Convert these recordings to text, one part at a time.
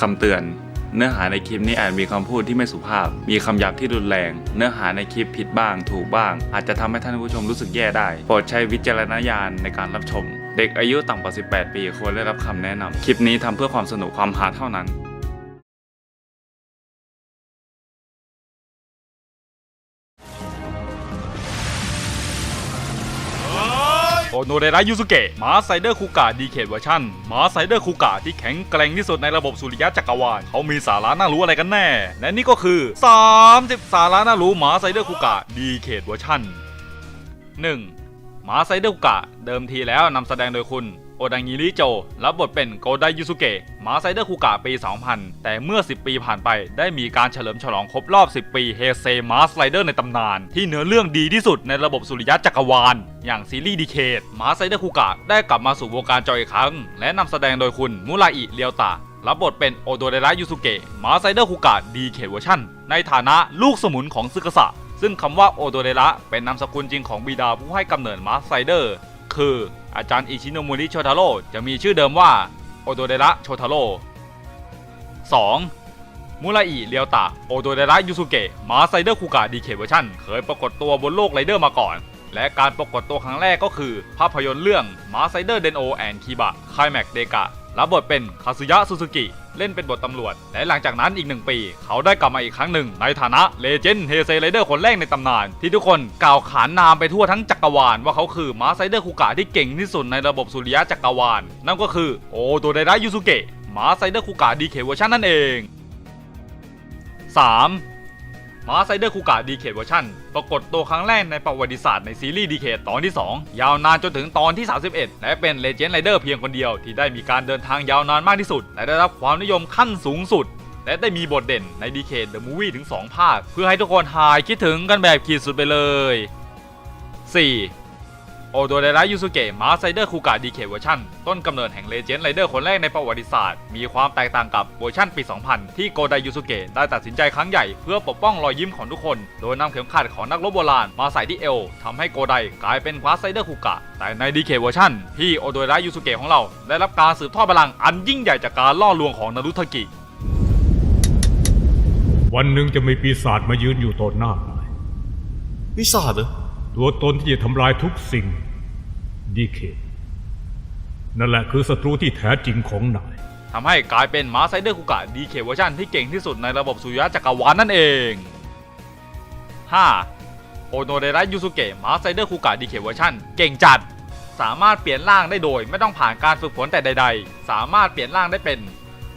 คำเตือน เนื้อหาในคลิปนี้อาจมีคำพูดที่ไม่สุภาพ มีคำหยาบที่รุนแรง เนื้อหาในคลิปผิดบ้าง ถูกบ้าง อาจจะทำให้ท่านผู้ชมรู้สึกแย่ได้ โปรดใช้วิจารณญาณในการรับชม เด็กอายุต่ำกว่า 18 ปีควรได้รับคำแนะนำคลิปนี้ทำเพื่อความสนุกความฮาเท่านั้น โอโนเดระยูสุเกะมาไซเดอร์คูกะดีเคทเวอร์ชันมาไซเดอร์คูกะที่แข็งแกร่งที่สุดในระบบสุริยะจักรวาลเขามีสาระน่ารู้อะไรกันแน่ และนี่ก็คือ 30 สาระน่ารู้มาไซเดอร์คูกะดีเคทเวอร์ชัน 1. มาไซเดอร์คูกะเดิมทีแล้วนำแสดงโดยคุณ โอดังิริโจ รับบทเป็นโกไดยูสุเกะมาไซเดอร์คูกะปี 2000 แต่เมื่อ 10 ปีผ่านไปได้มีการเฉลิมฉลองครบรอบ 10 ปีเฮเซมาสไลเดอร์ในตำนาน ที่เนื้อเรื่องดีที่สุดในระบบสุริยะจักรวาล อย่างซีรีส์ดีเคทม้าไซเดอร์คูกะได้กลับมาสู่วงการจอยอีกครั้ง และนำแสดงโดยคุณมุราอิเรียวตะรับบทเป็นโอโดเดระยูสุเกะมาไซเดอร์คูกะดีเคเวอร์ชันในฐานะลูกสมุนของซึกษะซึ่งคำว่าโอโดเดระเป็นนามสกุลจริงของบิดาผู้ให้กำเนิดมาไซเดอร์ คือ อาจารย์อิชิโนมุริโชทาโร่จะมีชื่อเดิมว่าโอโดเดระโชทาโร่ 2. มุราอิเรียวตะโอโดเดระยูสุเกะม้าไซเดอร์คูกะดีเคเวอร์ชันเคยปรากฏตัวบนโลกไรเดอร์มาก่อน และการปรากฏตัวครั้งแรกก็คือ ภาพยนตร์เรื่องม้าไซเดอร์เดนโอแอนคีบะไคแม็กเดกะรับบทเป็นคาซุยะซูซูกิ เล่นเป็นบทตำรวจ และหลังจากนั้นอีกหนึ่งปี เขาได้กลับมาอีกครั้งหนึ่ง ในฐานะเลเจนด์เฮเซไรเดอร์คนแรกในตำนาน ที่ทุกคนกล่าวขานนามไปทั่วทั้งจักรวาล ว่าเขาคือมาไซเดอร์คูกะที่เก่งที่สุดในระบบสุริยะจักรวาล นั่นก็คือโอโดเดระยูสุเกะมาไซเดอร์คูกะดีเคเวอร์ชันนั่นเอง 3. มาไซเดอร์คูกะดีเคทเวอร์ชันปรากฏตัวครั้งแรกในประวัติศาสตร์ในซีรีส์ดีเคทตอนที่ 2 ยาวนานจนถึงตอนที่ 31 และเป็นเลเจนด์ไรเดอร์เพียงคนเดียวที่ได้มีการเดินทางยาวนานมากที่สุด และได้รับความนิยมขั้นสูงสุด และได้มีบทเด่นในดีเคทเดอะมูวี่ถึง 2 ภาค เพื่อให้ทุกคนหายคิดถึงกันแบบขีดสุดไปเลย 4. โอโดเดระยูสุเกะม้าไซเดอร์คูกะดีเคเวอร์ชันต้นกำเนิดแห่งเลเจนด์ไรเดอร์คนแรกในประวัติศาสตร์ มีความแตกต่างกับเวอร์ชันปี 2000 ที่โกไดยูสุเกะได้ตัดสินใจครั้งใหญ่เพื่อปกป้องรอยยิ้มของทุกคน โดยนำเข็มขัดของนักรบโบราณมาใส่ที่เอวทำให้โกไดกลายเป็นม้าไซเดอร์คูกะ แต่ในดีเคเวอร์ชันพี่โอโดเดระยูสุเกะของเรา ได้รับการสืบทอดพลังอันยิ่งใหญ่จากการล่อลวงของนารุทากิวันหนึ่งจะมีปีศาจมายืนอยู่ต่อหน้านายวิสาเหรอ ตัวตนที่จะทำลายทุกสิ่งดีเคนั่นแหละคือศัตรูที่แท้จริงของนายทำให้กลายเป็นม้าไซเดอร์คุกะดีเคเวอร์ชันที่เก่งที่สุดในระบบสุริยะจักรวาลนั่นเอง 5. โอโนเดระยูสุเกะม้าไซเดอร์คุกะดีเคเวอร์ชันเก่งจัด สามารถเปลี่ยนร่างได้โดยไม่ต้องผ่านการฝึกฝนแต่ใด ๆ สามารถเปลี่ยนร่างได้เป็น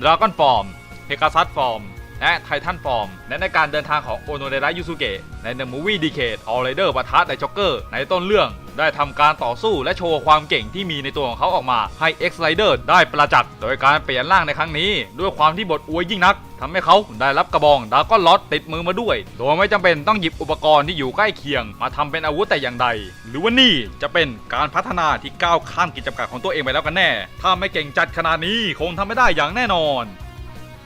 ดราก้อนฟอร์มเพกาซัสฟอร์ม และไททันฟอร์มและในการเดินทางของโอโนเดระยูสุเกะในเดอะมูวี่ดีเคทออลไรเดอร์ปะทะไดจ็อกเกอร์ในต้นเรื่องได้ทำการต่อสู้และโชว์ความเก่งที่มีในตัวของเขาออกมาให้ X Rider ได้ประจักษ์โดยการเปลี่ยนร่างในครั้งนี้ ด้วยความที่บทอวยยิ่งนักทำให้เขาได้รับกระบองดาก้อนล็อตติดมือมาด้วย โดยไม่จำเป็นต้องหยิบอุปกรณ์ที่อยู่ใกล้เคียง มาทำเป็นอาวุธแต่อย่างใด หรือว่านี่จะเป็นการพัฒนาที่ก้าวข้ามกิจจำกัดของตัวเองไปแล้วกันแน่ ถ้าไม่เก่งจัดขนาดนี้คงทำไม่ได้อย่างแน่นอน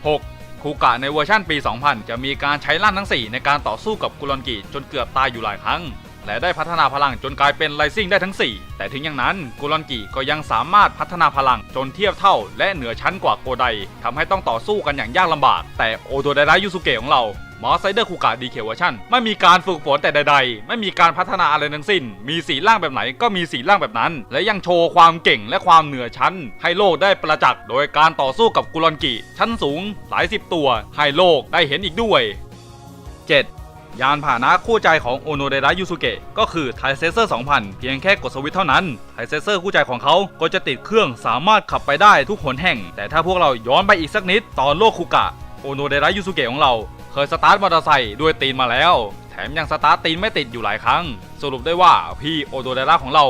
6. คูกะในเวอร์ชั่นปี 2000 จะมีการใช้ล่านทั้ง 4 ในการต่อสู้กับกุลอนกิจนเกือบตายอยู่หลายครั้ง และได้พัฒนาพลังจนกลายเป็นไลซิ่งได้ทั้ง 4 แต่ถึงอย่างนั้นกุลอนกิก็ยังสามารถพัฒนาพลังจนเทียบเท่า และเหนือชั้นกว่าโกไดทำให้ต้องต่อสู้กันอย่างยากลำบาก แต่โอโดไดระยูสุเกะของเรา มอสไซเดอร์คูกะดีเคเวอร์ชันไม่มีการฝึกฝนแต่ใด ๆ ไม่มีการพัฒนาอะไรทั้งสิ้น มีสีร่างแบบไหนก็มีสีร่างแบบนั้น และยังโชว์ความเก่งและความเหนือชั้น ให้โลกได้ประจักษ์โดยการต่อสู้กับกุลอนกิ ชั้นสูงหลายสิบตัว ให้โลกได้เห็นอีกด้วย 7. ยานพาหนะคู่ใจของโอโนเดระยูสุเกะก็คือไทเซเซอร์2000 เพียงแค่กดสวิตช์เท่านั้นไทเซเซอร์คู่ใจของเขาก็จะติดเครื่องสามารถขับไปได้ทุกหนแห่ง แต่ถ้าพวกเราย้อนไปอีกสักนิดตอนโลกคุกะโอโนเดระยูสุเกะของเรา เคยสตาร์ทมอเตอร์ไซค์ด้วยตีนมาแล้ว แถมยังสตาร์ทตีนไม่ติดอยู่หลายครั้ง สรุปได้ว่าพี่โอโดเดระของเรา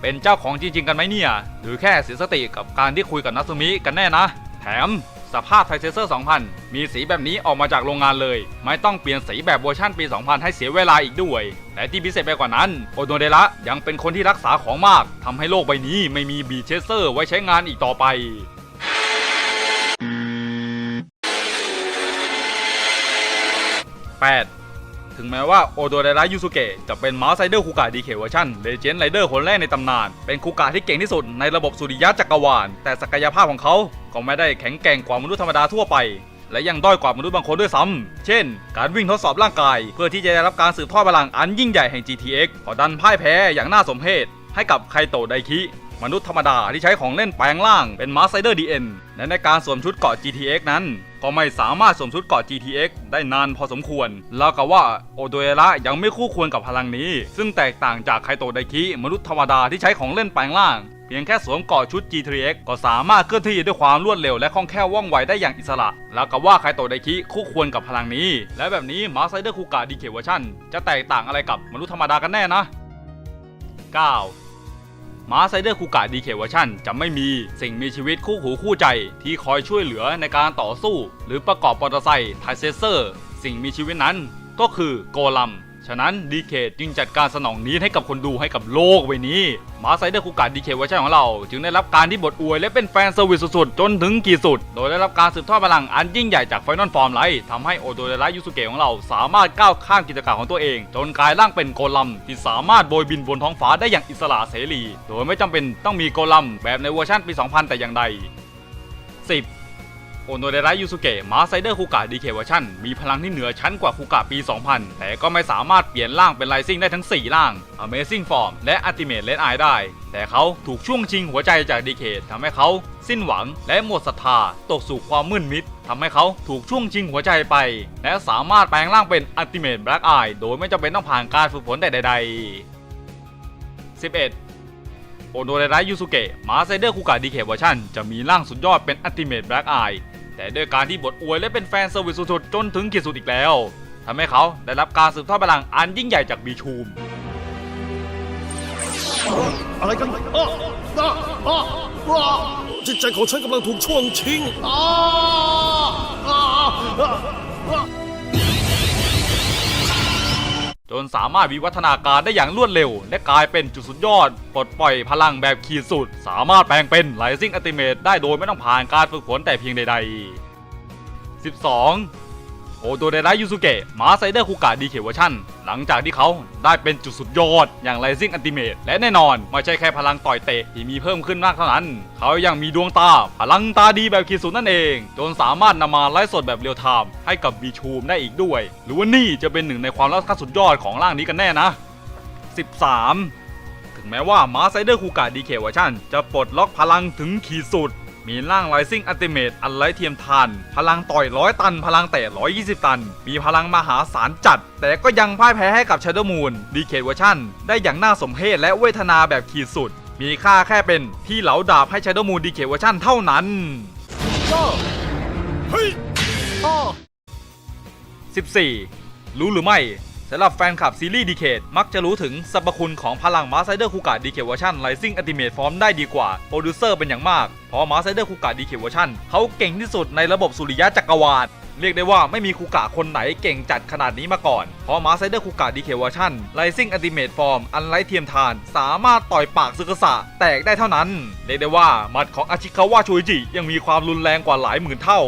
เป็นเจ้าของจริง ๆ กันไหมเนี่ย หรือแค่เสียสติกับการที่คุยกับนัสมิกันแน่นะ แถมสภาพไทเซเซอร์ 2000 มีสีแบบนี้ออกมาจากโรงงานเลย ไม่ต้องเปลี่ยนสีแบบเวอร์ชันปี 2000 ให้เสียเวลาอีกด้วย และที่พิเศษไปกว่านั้น โอโนเดระยังเป็นคนที่รักษาของมากทำให้โลกใบนี้ไม่มีบีเชเซอร์ไว้ใช้งานอีกต่อไป 8. ถึงแม้ว่าโอโดเดระยูสุเกะจะเป็นมาสไซเดอร์คูกะดีเคเวอร์ชันเลเจนด์ไรเดอร์คนแรกในตำนาน เป็นคูกะที่เก่งที่สุดในระบบสุริยะจักรวาล แต่ศักยภาพของเขาก็ไม่ได้แข็งแกร่งกว่ามนุษย์ธรรมดาทั่วไป และยังด้อยกว่ามนุษย์บางคนด้วยซ้ำ เช่น การวิ่งทดสอบร่างกาย เพื่อที่จะได้รับการสืบทอดพลังอันยิ่งใหญ่แห่ง GTX ขอดันพ่ายแพ้อย่างน่าสมเพชให้กับไคโตะไดคิมนุษย์ธรรมดาที่ใช้ของเล่นแปลงร่างเป็นมาสไซเดอร์ DN และในการสวมชุดเกาะ GTX นั้น ก็ไม่สามารถสวมชุดเกาะ GTX ได้นานพอสมควร แล้วก็ว่าโอโดเอระยังไม่คู่ควรกับพลังนี้ ซึ่งแตกต่างจากไคโตะไดคิมนุษย์ธรรมดาที่ใช้ของเล่นแปลงร่างเพียงแค่สวมเกาะชุด G3X ก็สามารถเคลื่อนที่ด้วยความรวดเร็วและคล่องแคล่วว่องไวได้อย่างอิสระ แล้วก็ว่าไคโตะไดคิคู่ควรกับพลังนี้ และแบบนี้มาสไซเดอร์คูกะดีเคเวอร์ชันจะแตกต่างอะไรกับมนุษย์ธรรมดากันแน่นะ 9 มาไซเดอร์คูกะดีเคเวอร์ชันจะไม่มีสิ่งมีชีวิตคู่หูคู่ใจ ที่คอยช่วยเหลือในการต่อสู้ หรือประกอบมอเตอร์ไซค์ไทเซเซอร์ สิ่งมีชีวิตนั้นก็คือโกลัม ฉะนั้นดีเคจึงจัดการสนองนี้ให้กับคนดูให้กับโลกใบนี้ มาไซเดอร์คูกะดีเคเวอร์ชันของเรา จึงได้รับการที่บทอวยและเป็นแฟนเซอร์วิสสุดๆ จนถึงขีดสุด โดยได้รับการสืบทอดพลังอันยิ่งใหญ่จากไฟนอลฟอร์มไลท์ทำให้โอโดเรระยูสุเกะของเรา สามารถก้าวข้ามกิจการของตัวเอง จนกลายร่างเป็นโกลัมที่สามารถโบยบินบนท้องฟ้าได้อย่างอิสระเสรี โดยไม่จำเป็นต้องมีโกลัมแบบในเวอร์ชันปี 2000 แต่อย่างใด 10 โอโนเดระยูสุเกะมาไซเดอร์คูกะดีเคเวอร์ชันมีพลังที่เหนือชั้นกว่าคูกะปี 2000 แต่ก็ไม่สามารถเปลี่ยนร่างเป็นไ i ซิ่งได้ทั้ง 4 ร่าง Amazing Form และ Ultimate Red Eye ได้ แต่เขาถูกช่วงชิงหัวใจจากดีเคทำให้เขาสิ้นหวังและหมดศรัทธาตกสู่ความมืดมิดทำให้เขาถูกช่วงชิงหัวใจไป และสามารถแปลงร่างเป็น Ultimate Black Eye โดยไม่จำเป็นต้องผ่านการฝึกฝนแต่ใดๆ 11โอโนเรระยูสุเกะมาไซเดอร์คูกะดีเคเวอร์ชันจะมีร่างสุดยอดเป็นอัลติเม e แบล็กไอ แต่ด้วยการที่บทอวยและเป็นแฟนเซอร์วิสสุดๆจนถึงขีดสุดอีกแล้วทำให้เขาได้รับการสืบทอดพลังอันยิ่งใหญ่จากบีชูม อะไรกันอ้ออ้ออ้ออ้อจิตใจของฉันกำลังถูกช่วงชิงอ้ออ้ออ้อ จนสามารถวิวัฒนาการได้อย่างรวดเร็ว และกลายเป็นจุดสุดยอด ปลดปล่อยพลังแบบขีดสุด สามารถแปลงเป็นไลซิ่งอัติเมตได้โดยไม่ต้องผ่านการฝึกฝนแต่เพียงใด ๆ 12 โอโดเดระยูสุเกะมาไซเดอร์คุกะดีเคเวอร์ชัน หลังจากที่เขาได้เป็นจุดสุดยอดอย่าง Rising Ultimate และแน่นอน ไม่ใช่แค่พลังต่อยเตะที่มีเพิ่มขึ้นมากเท่านั้น เขายังมีดวงตา พลังตาดีแบบขีดสุดนั่นเอง จนสามารถนำมาไลฟ์สดแบบเรียลไทม์ให้กับบีชูมได้อีกด้วย หรือว่านี่จะเป็นหนึ่งในความลับขั้นสุดยอดของร่างนี้กันแน่นะ 13 ถึงแม้ว่ามาไซเดอร์คูกะดีเคเวอร์ชันจะปลดล็อกพลังถึงขีดสุด มีร่าง Rising Ultimate อันไร้เทียมทาน พลังต่อยร้อยตัน พลังเตะ120ตัน มีพลังมหาศาลจัด แต่ก็ยังพ่ายแพ้ให้กับ Shadow Moon d e c a d Version ได้อย่างน่าสมเพชและเวทนาแบบขีดสุด มีค่าแค่เป็นที่เหลาดาบให้ Shadow Moon d e c a d Version เท่านั้นเฮ้ยอ้อ14 รู้หรือไม่ สำหรับแฟนคลับซีรีส์ดีเคดมักจะรู้ถึงสรรพคุณของพลังมาไซเดอร์คูกะดีเคเวอร์ชันไ i ซิ่งอัติเมทฟอร์มได้ดีกว่าโปรดิวเซอร์เป็นอย่างมาก เพราะมาไซเดอร์คูกะดีเคเวอร์ชันเขาเก่งที่สุดในระบบสุริยะจักรวาลเรียกได้ว่าไม่มีคูกะคนไหนเก่งจัดขนาดนี้มาก่อน เพราะมาไซเดอร์คูกะดีเคเวอร์ชันไ i ซิ่งอัติเมทฟอร์มอันไร้เทียมทาน สามารถต่อยปากซึกษะแตกได้เท่านั้น เรียกได้ว่าหมัดของอาชิคาวะชูอิจิยังมีความรุนแรงกว่าหลายหมื่นเท่า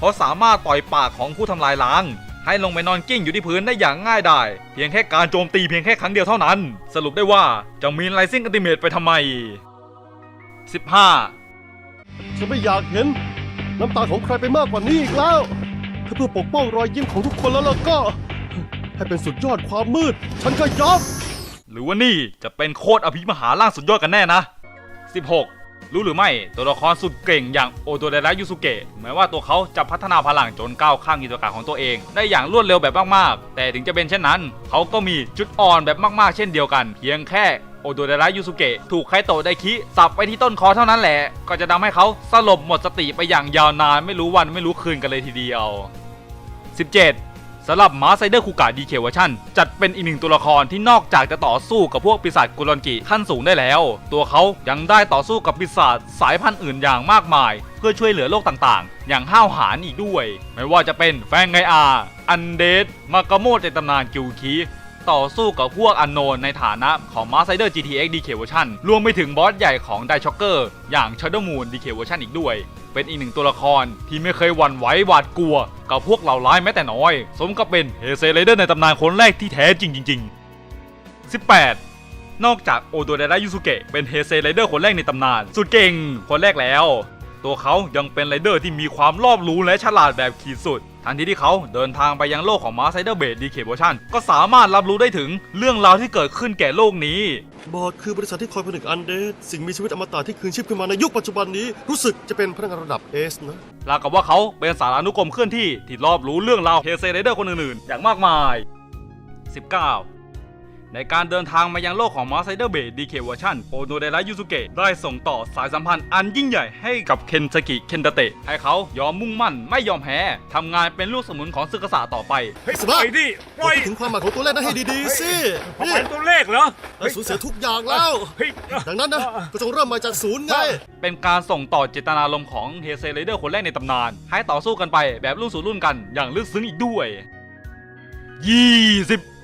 เพราะสามารถต่อยปากของผู้ทำลายล้าง ให้ลงไปนอนกิ้งอยู่ที่พื้นได้อย่างง่ายดายเพียงแค่การโจมตีเพียงแค่ครั้งเดียวเท่านั้น สรุปได้ว่าจะมีไลซิ่งอัลติเมทไปทำไม 15 ฉันไม่อยากเห็น น้ำตาของใครไปมากกว่านี้อีกแล้ว ถ้าเพื่อปกป้องรอยยิ้มของทุกคนแล้วล่ะก็ ให้เป็นสุดยอดความมืด ฉันก็ยอมหรือว่านี่จะเป็นโคตรอภิมหาร่างสุดยอดกันแน่นะ 16 รู้หรือไม่ ตัวละครสุดเก่งอย่างโอโตเดระยูสุเกะแม้ว่าตัวเขาจะพัฒนาพลังจนก้าวข้ามกิจการของตัวเอง ได้อย่างรวดเร็วแบบมากๆ แต่ถึงจะเป็นเช่นนั้น เขาก็มีจุดอ่อนแบบมากๆ เช่นเดียวกัน เพียงแค่โอโตเดระยูสุเกะถูกไคโตะไดคิสับไปที่ต้นคอเท่านั้นแหละ ก็จะทำให้เขาสลบหมดสติไปอย่างยาวนานไม่รู้วันไม่รู้คืนกันเลยทีเดียว 17 สำหรับมาไซเดอร์คูกะดีเคเวอร์ชันจัดเป็นอีกหนึ่งตัวละครที่นอกจากจะต่อสู้กับพวกปีศาจกุลอนกิขั้นสูงได้แล้ว ตัวเขายังได้ต่อสู้กับปีศาจสายพันธุ์อื่นอย่างมากมาย เพื่อช่วยเหลือโลกต่างๆ อย่างห้าวหาญอีกด้วย ไม่ว่าจะเป็นแฟงไงอา อันเดดมากาโมดในตำนานกิวคีต่อสู้กับพวกอันโนนในฐานะของ m a s t e r GTX DK Version รวมไปถึงบอสใหญ่ของ d i e Shocker อย่าง Shadow Moon DK Version อีกด้วย เป็นอีกหนึ่งตัวละครที่ไม่เคยหวั่นไหวหวาดกลัว กับพวกเหล่าร้ายแม้แต่น้อย สมกับเป็นเฮเซไรเดอร์ในตำนานคนแรกที่แท้จริงจริงๆ 18นอกจากโอโดเดระยูสุเกะเป็นเฮเซไรเดอร์คนแรกในตำนาน สุดเก่งคนแรกแล้ว ตัวเขายังเป็นไรเดอร์ที่มีความรอบรู้และฉลาดแบบขีดสุด ทันทีที่เขาเดินทางไปยังโลกของมาไซเดอร์เบดดีเคเวอร์ชันก็สามารถรับรู้ได้ถึงเรื่องราวที่เกิดขึ้นแก่โลกนี้ บอร์ดคือบริษัทที่คอยผนึกอันเดดสิ่งมีชีวิตอมตะที่คืนชีพขึ้นมาในยุคปัจจุบันนี้รู้สึกจะเป็นพนักงานระดับเอสนะราวกับว่าเขาเป็นสารานุกรมเคลื่อนที่ที่รอบรู้เรื่องราวเฮเซเรเดอร์คนอื่นๆ อย่างมากมาย 19 ในการเดินทางมายังโลกของมาไซเดอร์เบดดีเคเวอร์ชันโอโนเดระยูสุเกะได้ส่งต่อสายสัมพันธ์อันยิ่งใหญ่ให้กับเคนซากิเคนตาเตะให้เขายอมมุ่งมั่นไม่ยอมแพ้ทำงานเป็นลูกสมุนของซึกษาต่อไปเฮ้ยสบายไปดิปล่อยพูดถึงความหมายของตัวเลขนั้นให้ดีๆสิทำนี่ไมตัวเลขเหรอเราสูญเสียทุกอย่างแล้วเฮ้ยดังนั้นนะก็จงเริ่มใหม่จากศูนย์ไงเป็นการส่งต่อเจตนารมณ์ของเฮเซไรเดอร์คนแรกในตำนาน ให้ต่อสู้กันไปแบบรุ่นสู่รุ่นกันอย่างลึกซึ้งอีกด้วย20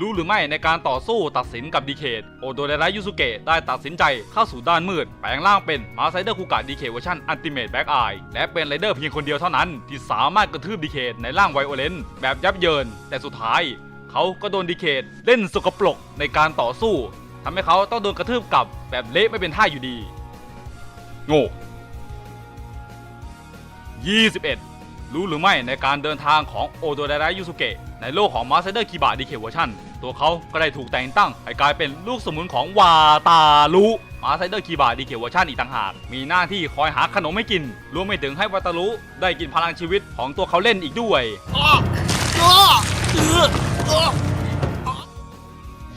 รู้หรือไม่ในการต่อสู้ตัดสินกับดีเคดโอโดเรรยูสุเกะได้ตัดสินใจเข้าสู่ด้านมืด แปลงร่างเป็นมาไซเดอร์คูกะดีเคเวอร์ชันอันติเมตแบ็กไอและเป็นไรเดอร์เพียงคนเดียวเท่านั้น ที่สามารถกระทืบดีเคดในร่างไวโอเลนแบบยับเยิน แต่สุดท้าย เขาก็โดนดีเคดเล่นสกปรกในการต่อสู้ทำให้เขาต้องโดนกระทืบกลับแบบเละไม่เป็นท่าอยู่ดี โง่21 รู้หรือไม่ในการเดินทางของโอโดเดระยูสุเกะในโลกของมาสเตอร์คิบะดีเคเวอร์ชันตัวเขาก็ได้ถูกแต่งตั้งให้กลายเป็นลูกสมุนของวาตาลุมาสเตอร์คิบะดีเคเวอร์ชันอีกต่างหาก มีหน้าที่คอยหาขนมให้กิน รวมไปถึงให้วาตาลุได้กินพลังชีวิตของตัวเขาเล่นอีกด้วย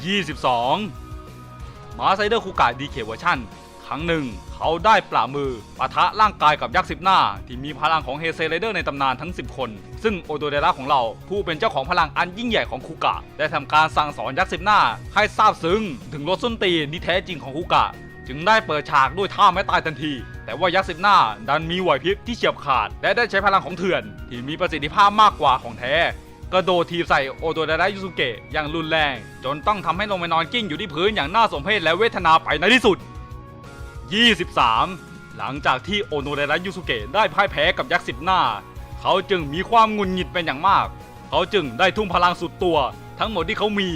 22 มาไซเดอร์คูกะดีเคเวอร์ชันครั้งหนึ่ง เขาได้ปรามือปะทะร่างกายกับยักษ์สิบหน้า ที่มีพลังของเฮเซไรเดอร์ในตำนานทั้ง 10 คน ซึ่งโอโดเดระของเราผู้เป็นเจ้าของพลังอันยิ่งใหญ่ของคูกะ ได้ทำการสั่งสอนยักษ์สิบหน้า ให้ทราบซึ้งถึงรสส้นตีนที่แท้จริงของคูกะ จึงได้เปิดฉากด้วยท่าไม่ตายทันที แต่ว่ายักษ์สิบหน้าดันมีไหวพริบที่เฉียบขาด และได้ใช้พลังของเถื่อน ที่มีประสิทธิภาพมากกว่าของแท้กระโดดทีบใส่โอโดเดะยูสุเกะอย่างรุนแรง จนต้องทำให้ลงไปนอนกิ้งอยู่ที่พื้นอย่างน่าสมเพชและเวทนาไปในที่สุด 23 หลังจากที่โอโนเดระยูสุเกะได้พ่ายแพ้กับยักษ์สิบหน้า เขาจึงมีความงุนงิดเป็นอย่างมาก เขาจึงได้ทุ่มพลังสุดตัว ทั้งหมดที่เขามี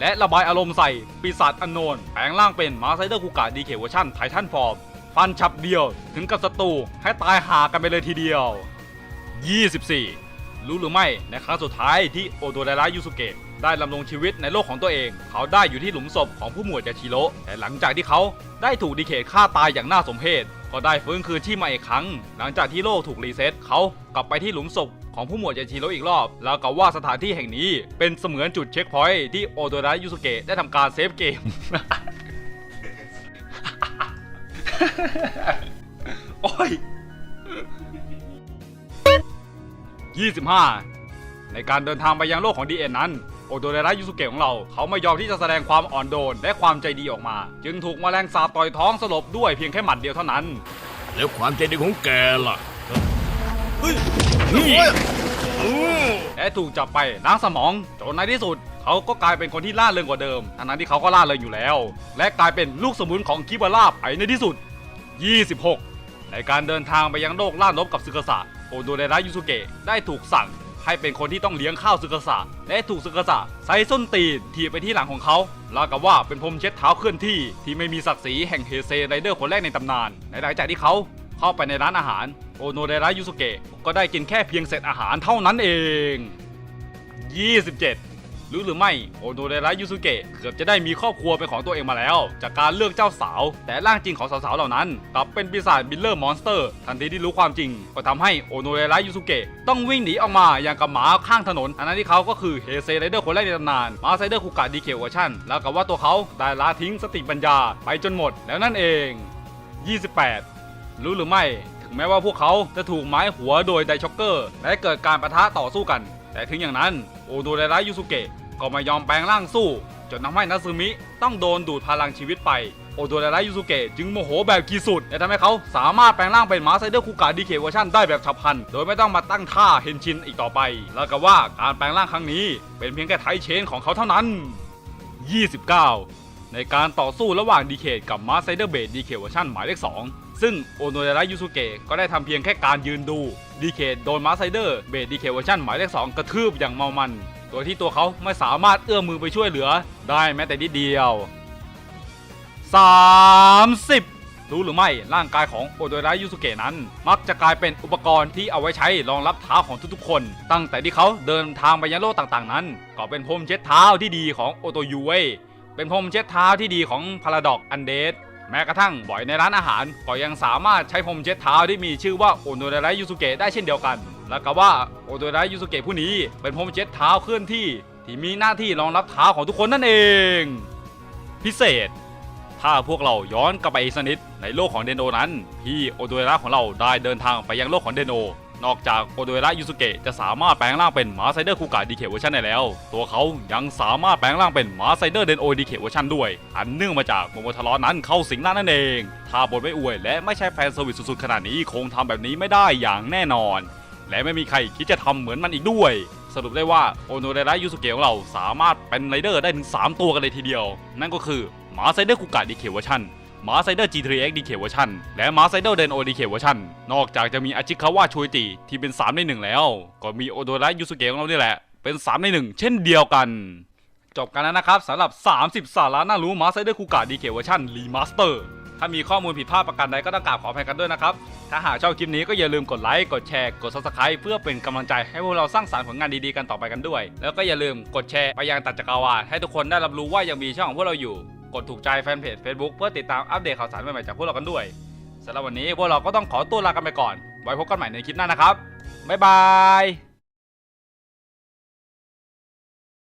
และระบายอารมณ์ใส่ปีศาจอันโนนแปลงร่างเป็นมาไซเดอร์คูกะดีเคเวอร์ชันไททันฟอร์มฟันฉับเดียวถึงกับศัตรูให้ตายหากันไปเลยทีเดียว 24 รู้หรือไม่ในครั้งสุดท้ายที่โอโดเดระยูสุเกะ ได้ดำรงชีวิตในโลกของตัวเอง เขาได้อยู่ที่หลุมศพของผู้หมวดยาชิโร่แต่หลังจากที่เขาได้ถูกดีเคทฆ่าตายอย่างน่าสมเพชก็ได้ฟื้นคืนที่มาอีกครั้ง หลังจากที่โลกถูกรีเซ็ตเขากลับไปที่หลุมศพของผู้หมวดยาชิโร่อีกรอบ แล้วกับว่าสถานที่แห่งนี้เป็นเสมือนจุดเช็คพอยท์ที่โอโดระยูสุเกะได้ทำการเซฟเกมโอ้ย25 ในการเดินทางไปยังโลกของดีเอ็นนั้น โอโดเรระยูสุเกะของเรา เขาไม่ยอมที่จะแสดงความอ่อนโยนและความใจดีออกมา จึงถูกแมลงสาบต่อยท้องสลบด้วยเพียงแค่หมัดเดียวเท่านั้น แล้วความใจดีของแกล่ะเฮ้ยโอ้ยและถูกจับไปล้างสมองจนในที่สุด เขาก็กลายเป็นคนที่ล่าเริงกว่าเดิมทั้งนั้นที่เขาก็ล่าเริงอยู่แล้ว และกลายเป็นลูกสมุนของคิบาร่าไปในที่สุด 26 ในการเดินทางไปยังโลกล่ารบกับซึกษะโอโดเรระยูสุเกะได้ถูกสั่ง ให้เป็นคนที่ต้องเลี้ยงข้าวซึกษะและถูกซึกษะใส่ส้นตีนทีบไปที่หลังของเขาราวกับว่าเป็นพรมเช็ดเท้าเคลื่อนที่ที่ไม่มีศักดิ์ศรีแห่งเฮเซไรเดอร์คนแรกในตำนานในหลังจากที่เขาเข้าไปในร้านอาหารโอโนเดระยูสุเกะก็ได้กินแค่เพียงเศษอาหารเท่านั้นเอง 27 รู้หรือไม่โอโนเดระยูสุเกะเกือบจะได้มีครอบครัวเป็นของตัวเองมาแล้ว จากการเลือกเจ้าสาว แต่ร่างจริงของสาวๆเหล่านั้นกลับเป็นปีศาจบิลเลอร์มอนสเตอร์ ทันทีที่รู้ความจริง ก็ทำให้โอโนเดระยูสุเกะต้องวิ่งหนีออกมาอย่างกับหมาข้างถนนอันนั้นที่เขาก็คือเฮเซไรเดอร์คนแรกในตำนานมาไซเดอร์คุกะดีเคเวอร์ชันแล้วกับว่าตัวเขาได้ละทิ้งสติปัญญาไปจนหมดแล้วนั่นเอง 28 รู้หรือไม่ถึงแม้ว่าพวกเขาจะถูกไม้หัวโดยไดช็อกเกอร์ และเกิดการประทะต่อสู้กัน แต่ถึงอย่างนั้น โอโดเรระยูสุเกะก็ไม่ยอมแปลงร่างสู้จนทำให้นาซึมิต้องโดนดูดพลังชีวิตไป โอโดเรระยูสุเกะจึงโมโหแบบกีสุดและทำให้เขาสามารถแปลงร่างเป็นมาไซเดอร์คูกะดีเคเวอร์ชันได้แบบฉับพลัน โดยไม่ต้องมาตั้งท่าเฮนชินอีกต่อไป แล้วก็ว่าการแปลงร่างครั้งนี้ เป็นเพียงแค่ไทเชนของเขาเท่านั้น 29 ในการต่อสู้ระหว่างดีเคกับมาไซเดอร์เบดดีเคเวอร์ชันหมายเลข2 ซึ่งโอโนเดระยูสุเกะก็ได้ทำเพียงแค่การยืนดูดีเคโดนมาไซเดอร์เบดดีเคเวอร์ชันหมายเลข2กระทืบอย่างเมามัน โดยที่ตัวเขาไม่สามารถเอื้อมมือไปช่วยเหลือได้แม้แต่นิดเดียว 30รู้หรือไม่ร่างกายของโอโดระยูสุเกะนั้น มักจะกลายเป็นอุปกรณ์ที่เอาไว้ใช้รองรับเท้าของทุกๆคน ตั้งแต่ที่เขาเดินทางไปยังโลกต่างๆ นั้น ก็เป็นพรมเช็ดเท้าที่ดีของโอโตยูเวเป็นพรมเช็ดเท้าที่ดีของพาราดอกอันเดส แม้กระทั่งบ่อยในร้านอาหารก็ยังสามารถใช้พรมเช็ดเท้าที่มีชื่อว่าโอโนเดรยูสุเกะได้เช่นเดียวกัน และก็ว่าโอโนเดรยูสุเกะผู้นี้เป็นพรมเช็ดเท้าเคลื่อนที่ ที่มีหน้าที่รองรับเท้าของทุกคนนั่นเอง พิเศษ ถ้าพวกเราย้อนกลับไปอีกสักนิดในโลกของเดนโนนั้น พี่โอโดเรระของเราได้เดินทางไปยังโลกของเดนโน นอกจากโอโดเรระยูสุเกะจะสามารถแปลงร่างเป็นหมาไซเดอร์คูกะดีเคเวอร์ชันได้แล้ว ตัวเขายังสามารถแปลงร่างเป็นหมาไซเดอร์เดนโอดีเคเวอร์ชันด้วย อันเนื่องมาจากโมโมทารอนนั้นเข้าสิงร่างนั่นเอง ถ้าบทไม่อวยและไม่ใช่แฟนเซอร์วิสสุดๆขนาดนี้คงทำแบบนี้ไม่ได้อย่างแน่นอน และไม่มีใครคิดจะทำเหมือนมันอีกด้วย สรุปได้ว่าโอโนเดระยูสุเกะของเราสามารถเป็นไรเดอร์ได้ถึง3 ตัวกันเลยทีเดียว นั่นก็คือหมาไซเดอร์คูกะดีเคเวอร์ชัน มาไซเดอร์ G3X DK เวอร์ชันและมาไซเดอร์เดนโอ DK เวอร์ชันนอกจากจะมีอาชิคาวะชูอิจิที่เป็น 3 ใน 1 แล้ว ก็มีโอโดระยูสุเกะของเรานี่แหละ เป็น 3 ใน 1 เช่นเดียวกัน จบกันแล้วนะครับสำหรับ 30 สาระน่ารู้มาไซเดอร์คูกะดีเคเวอร์ชันรีมาสเตอร์ถ้ามีข้อมูลผิดพลาดประการใดก็ต้องกราบขออภัยกันด้วยนะครับ ถ้าหากชอบคลิปนี้ก็อย่าลืมกดไลค์ กดแชร์ กด subscribe เพื่อเป็นกำลังใจให้พวกเราสร้างสรรค์ผลงานดีๆกันต่อไปกันด้วย แล้วก็อย่าลืมกดแชร์ไปยังตัดจักรวาลให้ทุกคนได้รับรู้ว่ายังมีช่องของพวกเราอยู่ กดถูกใจแฟนเพจ Facebook เพื่อติดตามอัปเดตข่าวสารใหม่ๆจากพวกเรากันด้วยสำหรับวันนี้พวกเราก็ต้องขอตัวลากันไปก่อน ไว้พบกันใหม่ในคลิปหน้านะครับบ๊ายบาย